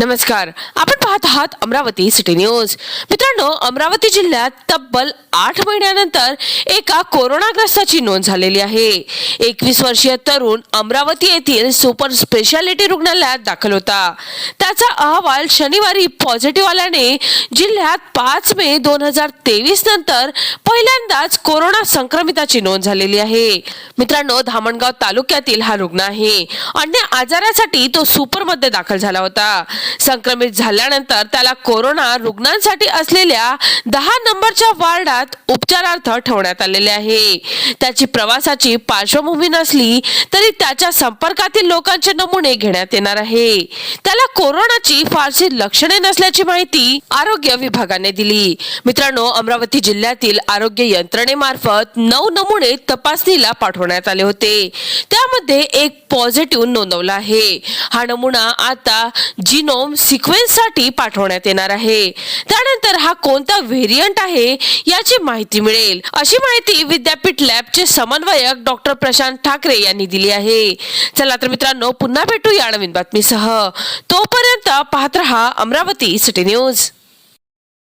नमस्कार. आपण पाहत आहात अमरावती सिटी न्यूज मित्रांनो अमरावती जिल्ह्यात तब्बल आठ महिन्यानंतर एका कोरोनाग्रस्ताची नोंद झालेली आहे. एकवीस वर्षीय तरुण अमरावती येथील सुपर स्पेशालिटी रुग्णालयात दाखल होता. त्याचा अहवाल शनिवारी पॉझिटिव्ह आल्याने जिल्ह्यात पाच मे दोन हजार तेवीस नंतर पहिल्यांदाच कोरोना संक्रमिताची नोंद झालेली आहे. मित्रांनो धामणगाव तालुक्यातील हा रुग्ण आहे. अन्य आजारासाठी तो सुपरमध्ये दाखल झाला होता. संक्रमित झाल्यानंतर त्याला कोरोना रुग्णांसाठी असलेल्या दहा नंबरच्या वार्डात उपचारार्थ ठेवण्यात आलेले आहे. त्याची प्रवासाची पार्श्वभूमी नसली तरी त्याच्या संपर्कातील लोकांचे नमुने घेण्यात येणार आहे. त्याला कोरोनाची फारशी लक्षणे नसल्याची माहिती आरोग्य विभागाने दिली. मित्रांनो अमरावती जिल्ह्यातील आरोग्य यंत्रणेमार्फत नऊ नमुने तपासणीला पाठवण्यात आले होते. त्यामध्ये एक पॉझिटिव्ह नोंदवला आहे. हा नमुना आता जीनोम सिक्वेन्ससाठी पाठवण्यात येणार आहे. त्यानंतर हा कोणता व्हेरियंट आहे याची माहिती मिळेल. अशी माहिती विद्यापीठ लॅबचे समन्वयक डॉक्टर प्रशांत ठाकरे यांनी दिली आहे. चला तर मित्रांनो पुन्हा भेटू या नवीन बातमीसह. तोपर्यंत पाहत रहा अमरावती सिटी न्यूज.